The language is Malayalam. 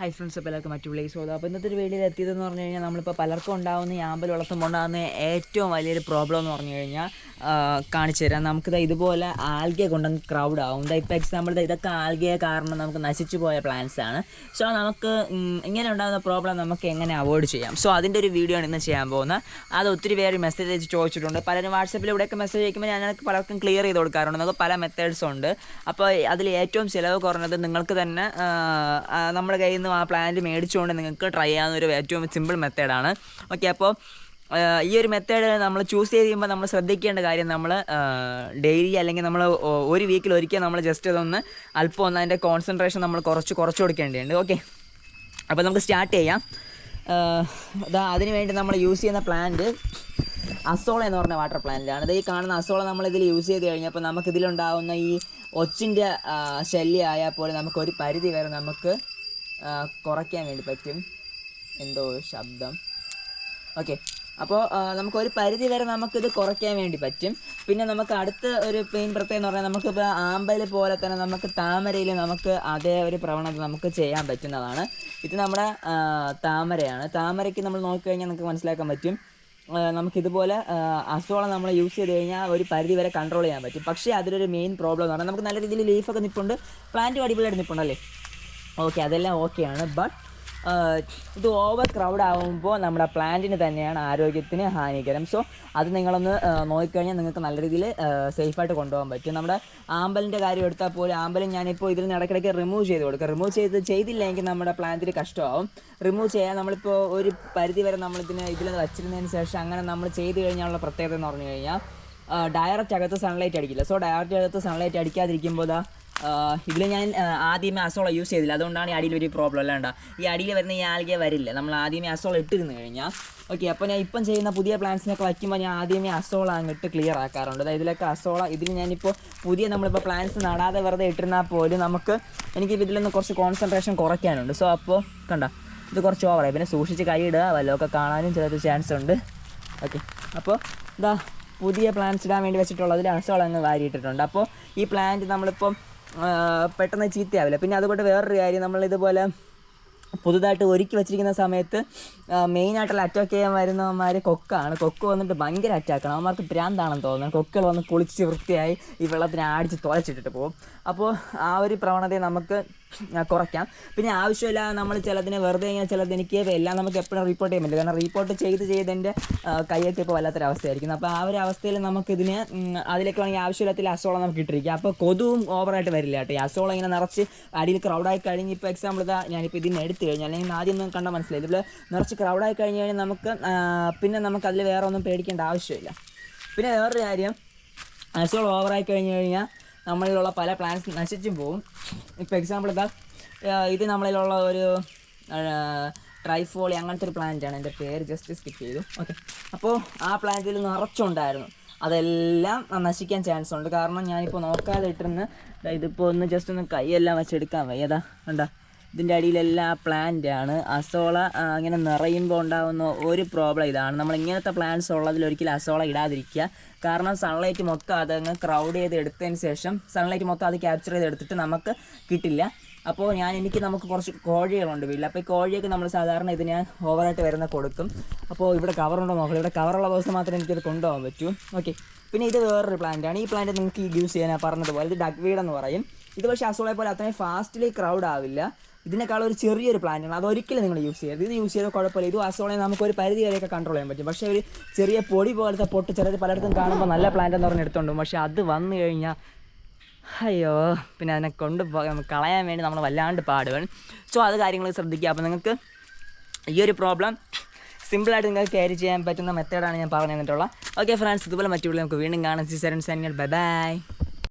ഹൈ ഫ്രണ്ട്സ് അപ്പോൾ എല്ലാവർക്കും മറ്റുള്ള ഈ പോകും അപ്പോൾ ഇന്നത്തെ ഒരു വീഡിയോയിൽ എത്തിയതെന്ന് പറഞ്ഞു കഴിഞ്ഞാൽ നമ്മളിപ്പോൾ പലർക്കും ഉണ്ടാകുന്ന ഈ ആമ്പൽ വളർത്തുമ്പോൾ ഉണ്ടാകുന്ന ഏറ്റവും വലിയൊരു പ്രോബ്ലം എന്ന് പറഞ്ഞു കഴിഞ്ഞാൽ കാണിച്ചു തരാം. നമുക്കിത് ഇതുപോലെ ആൽഗെ കൊണ്ടങ്ങ് ക്രൗഡ് ആവും. ഇതാ ഇപ്പോൾ എക്സാമ്പിൾ ഇതൊക്കെ ആൽഗയെ കാരണം നമുക്ക് നശിച്ചു പോയ പ്ലാന്റ്സ് ആണ്. സോ നമുക്ക് ഇങ്ങനെ ഉണ്ടാകുന്ന പ്രോബ്ലം നമുക്ക് എങ്ങനെ അവോയ്ഡ് ചെയ്യാം? സോ അതിന്റെ ഒരു വീഡിയോ ആണ് ഇന്ന് ചെയ്യാൻ പോകുന്നത്. അത് ഒത്തിരി പേര് മെസ്സേജ് അയച്ച് ചോദിച്ചിട്ടുണ്ട്. പലരും വാട്സപ്പിലൂടെയൊക്കെ മെസ്സേജ് അയക്കുമ്പോൾ ഞാൻ പലർക്കും ക്ലിയർ ചെയ്ത് കൊടുക്കാറുണ്ട്. നമുക്ക് പല മെത്തേഡ്സ് ഉണ്ട്. അപ്പോൾ അതിൽ ഏറ്റവും ചിലവ് കുറഞ്ഞത് നിങ്ങൾക്ക് തന്നെ നമ്മുടെ കയ്യിൽ നിന്ന് ആ പ്ലാന്റ് മേടിച്ചുകൊണ്ട് നിങ്ങൾക്ക് ട്രൈ ചെയ്യാവുന്ന ഒരു ഏറ്റവും സിമ്പിൾ മെത്തേഡാണ് ഓക്കെ അപ്പോൾ ഈ ഒരു മെത്തേഡ് നമ്മൾ ചൂസ് ചെയ്ത് ചെയ്യുമ്പോൾ നമ്മൾ ശ്രദ്ധിക്കേണ്ട കാര്യം നമ്മൾ ഡെയിലി അല്ലെങ്കിൽ നമ്മൾ ഒരു വീക്കിൽ ഒരിക്കൽ നമ്മൾ ജസ്റ്റ് അതൊന്ന് അല്പം ഒന്ന് അതിന്റെ കോൺസെൻട്രേഷൻ നമ്മൾ കുറച്ച് കുറച്ച് കൊടുക്കേണ്ടതുണ്ട്. ഓക്കെ അപ്പോൾ നമുക്ക് സ്റ്റാർട്ട് ചെയ്യാം. അതാ അതിന് വേണ്ടി നമ്മൾ യൂസ് ചെയ്യുന്ന പ്ലാന്റ് അസോള എന്ന് പറഞ്ഞ വാട്ടർ പ്ലാന്റാണ് ഇത് ഈ കാണുന്ന അസോള നമ്മൾ ഇതിൽ യൂസ് ചെയ്ത് കഴിഞ്ഞപ്പോൾ നമുക്ക് ഇതിലുണ്ടാവുന്ന ഈ ഒച്ചിന്റെ ശല്യമായാൽ പോലെ പോലും നമുക്ക് ഒരു പരിധി വരെ നമുക്ക് കുറയ്ക്കാൻ വേണ്ടി പറ്റും. എന്തോ ശബ്ദം. ഓക്കെ. അപ്പോൾ നമുക്ക് ഒരു പരിധി വരെ നമുക്കിത് കുറയ്ക്കാൻ വേണ്ടി പറ്റും. പിന്നെ നമുക്ക് അടുത്ത ഒരു പെയിൻ പ്രത്യേകം എന്ന് പറഞ്ഞാൽ നമുക്കിപ്പോൾ ആമ്പൽ പോലെ തന്നെ നമുക്ക് താമരയിൽ നമുക്ക് അതേ ഒരു പ്രവണത നമുക്ക് ചെയ്യാൻ പറ്റുന്നതാണ്. ഇത് നമ്മുടെ താമരയാണ്. താമരയ്ക്ക് നമ്മൾ നോക്കിക്കഴിഞ്ഞാൽ നമുക്ക് മനസ്സിലാക്കാൻ പറ്റും. നമുക്കിതുപോലെ അസോളം നമ്മൾ യൂസ് ചെയ്ത് കഴിഞ്ഞാൽ ഒരു പരിധി വരെ കൺട്രോൾ ചെയ്യാൻ പറ്റും. പക്ഷേ അതിലൊരു മെയിൻ പ്രോബ്ലം എന്ന് പറഞ്ഞാൽ നമുക്ക് നല്ല രീതിയിൽ ലീഫൊക്കെ നിൽപ്പുണ്ട് പ്ലാന്റ് അടിപൊളിയായിട്ട് നിൽപ്പുണ്ടല്ലേ ഓക്കെ അതെല്ലാം ഓക്കെയാണ് ബട്ട് ഇത് ഓവർ ക്രൗഡ് ആകുമ്പോൾ നമ്മുടെ പ്ലാന്റിന് തന്നെയാണ് ആരോഗ്യത്തിന് ഹാനികരം. സോ അത് നിങ്ങളൊന്ന് ആ, നോക്കിക്കഴിഞ്ഞാൽ നിങ്ങൾക്ക് നല്ല രീതിയിൽ സേഫായിട്ട് കൊണ്ടുപോകാൻ പറ്റും. നമ്മുടെ ആമ്പലിന്റെ കാര്യം എടുത്താൽ പോലും ആമ്പലും ഞാനിപ്പോൾ ഇതിൽ ഇടയ്ക്കിടയ്ക്ക് റിമൂവ് ചെയ്ത് കൊടുക്കുക റിമൂവ് ചെയ്ത് ചെയ്തില്ലെങ്കിൽ നമ്മുടെ പ്ലാന്റിന് കഷ്ടമാവും. റിമൂവ് ചെയ്യാൻ നമ്മളിപ്പോൾ ഒരു പരിധി വരെ നമ്മളിതിന് ഇതിൽ വച്ചിരുന്നതിന് ശേഷം അങ്ങനെ നമ്മൾ ചെയ്ത് കഴിഞ്ഞാലുള്ള പ്രത്യേകത എന്ന് പറഞ്ഞു കഴിഞ്ഞാൽ ഡയറക്റ്റ് അകത്ത് സൺലൈറ്റ് അടിക്കില്ല. സോ ഡയറക്റ്റ് അകത്ത് സൺലൈറ്റ് അടിക്കാതിരിക്കുമ്പോൾ ഇതിൽ ഞാൻ ആദ്യമേ അസോള യൂസ് ചെയ്തില്ല. അതുകൊണ്ടാണ് ഈ അടിയിൽ ഒരു പ്രോബ്ലം അല്ലാണ്ട. ഈ അടിയിൽ വരുന്ന ഈ ആൽഗെ വരില്ല നമ്മൾ ആദ്യമേ അസോള ഇട്ടിരുന്നു കഴിഞ്ഞാൽ ഓക്കെ അപ്പോൾ ഞാൻ ഇപ്പം ചെയ്യുന്ന പുതിയ പ്ലാന്റ്സിനൊക്കെ വയ്ക്കുമ്പോൾ ഞാൻ ആദ്യമേ അസോള അങ്ങോട്ട് ക്ലിയർ ആക്കാറുണ്ട്. അതായത് ഇതിലൊക്കെ അസോള ഇതിൽ ഞാനിപ്പോൾ പുതിയ നമ്മളിപ്പോൾ പ്ലാന്റ്സ് നടാതെ വെറുതെ ഇട്ടിരുന്നാൽ പോലും നമുക്ക് എനിക്ക് ഇതിലൊന്ന് കുറച്ച് കോൺസെൻട്രേഷൻ കുറയ്ക്കാനുണ്ട്. സോ അപ്പോൾ കണ്ട ഇത് കുറച്ച് ഓവറായി പിന്നെ സൂക്ഷിച്ച് കൈ ഇടുക വല്ലതൊക്കെ കാണാനും ചിലത് ചാൻസ് ഉണ്ട്. ഓക്കെ അപ്പോൾ ഇതാ പുതിയ പ്ലാന്റ്സ് ഇടാൻ വേണ്ടി വെച്ചിട്ടുള്ളതിൽ അസോള അങ്ങ് വാരിയിട്ടിട്ടുണ്ട്. അപ്പോൾ ഈ പ്ലാന്റ് നമ്മളിപ്പം പെട്ടെന്ന് ചീത്തയാവില്ല. പിന്നെ അതുകൊണ്ട് വേറൊരു കാര്യം നമ്മൾ ഇതുപോലെ പുതുതായിട്ട് ഒരുക്കി വെച്ചിരിക്കുന്ന സമയത്ത് മെയിനായിട്ടുള്ള അറ്റാക്ക് ചെയ്യാൻ വരുന്നവന്മാർ കൊക്കാണ്. കൊക്ക് വന്നിട്ട് ഭയങ്കര അറ്റാക്കാണ് അവന്മാർക്ക് ഭ്രാന്താണെന്ന് തോന്നുന്നു. കൊക്കുകൾ വന്ന് കുളിച്ച് വൃത്തിയായി ഈ വെള്ളത്തിനെ അടിച്ച് തുളച്ചിട്ടിട്ട് പോകും. അപ്പോൾ ആ ഒരു പ്രവണതയെ നമുക്ക് കുറയ്ക്കാം. പിന്നെ ആവശ്യമില്ല നമ്മൾ ചിലതിന് വെറുതെ ഇങ്ങനെ ചിലത് എനിക്ക് എല്ലാം നമുക്ക് എപ്പോഴും റിപ്പോർട്ട് ചെയ്യാൻ പറ്റില്ല. കാരണം റിപ്പോർട്ട് ചെയ്ത് ചെയ്ത് എന്റെ കയ്യൊക്കെ ഇപ്പോൾ വല്ലാത്തൊരവസ്ഥയായിരിക്കും അപ്പോൾ ആ ഒരു അവസ്ഥയിൽ നമുക്കിതിന് അതിലേക്ക് വേണമെങ്കിൽ ആവശ്യമില്ലാത്ത അസോളം നമുക്ക് ഇട്ടിരിക്കാം. അപ്പോൾ കൊതുവും ഓവറായിട്ട് വരില്ല കേട്ടോ. ഈ അസോളം ഇങ്ങനെ നിറച്ച് അടിയിൽ ക്രൗഡായി കഴിഞ്ഞ് ഇപ്പോൾ എക്സാമ്പിൾ ഇതാ ഞാനിപ്പോൾ ഇതിന് എടുത്തു കഴിഞ്ഞാൽ അല്ലെങ്കിൽ ആദ്യം ഒന്നും കണ്ടാൽ മനസ്സിലായി ഇതിൽ നിറച്ച് ക്രൗഡായി കഴിഞ്ഞ് കഴിഞ്ഞാൽ നമുക്ക് പിന്നെ നമുക്ക് അതിൽ വേറെ ഒന്നും പേടിക്കേണ്ട ആവശ്യമില്ല. പിന്നെ വേറൊരു കാര്യം അസോൾ ഓവറായി കഴിഞ്ഞ് കഴിഞ്ഞാൽ നമ്മളിലുള്ള പല പ്ലാന്റ്സ് നശിച്ചും പോകും ഇപ്പോൾ എക്സാമ്പിൾ ആ, ഇത് നമ്മളിലുള്ള ഒരു ട്രൈഫോളി അങ്ങനത്തെ ഒരു പ്ലാന്റ് ആണ്. എന്റെ പേര് ജസ്റ്റ് സ്കിപ്പ് ചെയ്തു. ഓക്കെ അപ്പോൾ ആ പ്ലാന്റിൽ നിറച്ചുണ്ടായിരുന്നു. അതെല്ലാം നശിക്കാൻ ചാൻസ് ഉണ്ട്. കാരണം ഞാനിപ്പോൾ നോക്കാതെ ഇട്ടിരുന്ന് ഇതിപ്പോൾ ഒന്ന് ജസ്റ്റ് ഒന്ന് കൈയെല്ലാം വെച്ചെടുക്കാൻ വയ്യതാ കണ്ടാ? ഇതിന്റെ അടിയിലെല്ലാം പ്ലാന്റ് ആണ് അസോള അങ്ങനെ നിറയുമ്പോൾ ഉണ്ടാകുന്ന ഒരു പ്രോബ്ലം ഇതാണ്. നമ്മൾ ഇങ്ങനത്തെ പ്ലാന്റ്സ് ഉള്ളതിൽ ഒരിക്കലും അസോള ഇടാതിരിക്കുക. കാരണം സൺലൈറ്റ് മൊത്തം അതങ്ങ് ക്രൗഡ് ചെയ്ത് എടുത്തതിന് ശേഷം സൺലൈറ്റ് മൊത്തം അത് ക്യാപ്ചർ ചെയ്ത് എടുത്തിട്ട് നമുക്ക് കിട്ടില്ല. അപ്പോൾ ഞാൻ എനിക്ക് നമുക്ക് കുറച്ച് കോഴികളുണ്ട് വീട്ടിൽ. അപ്പോൾ ഈ കോഴിയൊക്കെ നമ്മൾ സാധാരണ ഇത് ഞാൻ ഓവറായിട്ട് വരുന്ന കൊടുക്കും. അപ്പോൾ ഇവിടെ കവറുണ്ടോ നോക്കണം ഇവിടെ കവറുള്ള ദിവസം മാത്രമേ എനിക്കത് കൊണ്ടുപോകാൻ പറ്റൂ. ഓക്കെ പിന്നെ ഇത് വേറൊരു പ്ലാന്റ് ആണ്. ഈ പ്ലാന്റ് നിങ്ങൾക്ക് യൂസ് ചെയ്യാൻ പറഞ്ഞതുപോലെ ഇത് ഡഗ് വീഡ് എന്ന് പറയും. ഇത് പക്ഷേ അസോളെ പോലെ അത്രയും ഫാസ്റ്റ്ലി ക്രൗഡ് ആവില്ല. ഇതിനേക്കാൾ ഒരു ചെറിയൊരു പ്ലാന്റ് ആണ്. അതൊരിക്കലും നിങ്ങൾ യൂസ് ചെയ്യരുത്. ഇത് യൂസ് ചെയ്താൽ കുഴപ്പമില്ല. ഇത് അസുഖം നമുക്ക് ഒരു പരിധി വരെയൊക്കെ കൺട്രോൾ ചെയ്യാൻ പറ്റും. പക്ഷേ ഒരു ചെറിയ പൊടി പോലത്തെ പൊട്ട് ചിലർ പലയിടത്തും കാണുമ്പോൾ നല്ല പ്ലാന്റ് എന്ന് പറഞ്ഞ് എടുത്തോണ്ട് പോകും. പക്ഷേ അത് വന്നു കഴിഞ്ഞാൽ അയ്യോ പിന്നെ അതിനെ കൊണ്ട് കളയാൻ വേണ്ടി നമ്മൾ വല്ലാണ്ട് പാടുവൻ സോ അത് കാര്യങ്ങൾ ശ്രദ്ധിക്കുക. അപ്പോൾ നിങ്ങൾക്ക് ഈ ഒരു പ്രോബ്ലം സിമ്പിളായിട്ട് നിങ്ങൾക്ക് ക്യാരി ചെയ്യാൻ പറ്റുന്ന മെത്തേഡാണ് ഞാൻ പറഞ്ഞു തന്നിട്ടുള്ളത്. ഓക്കെ ഫ്രണ്ട്സ് ഇതുപോലെ മറ്റുള്ള നമുക്ക് വീണ്ടും കാണാം. C seven sign bye bye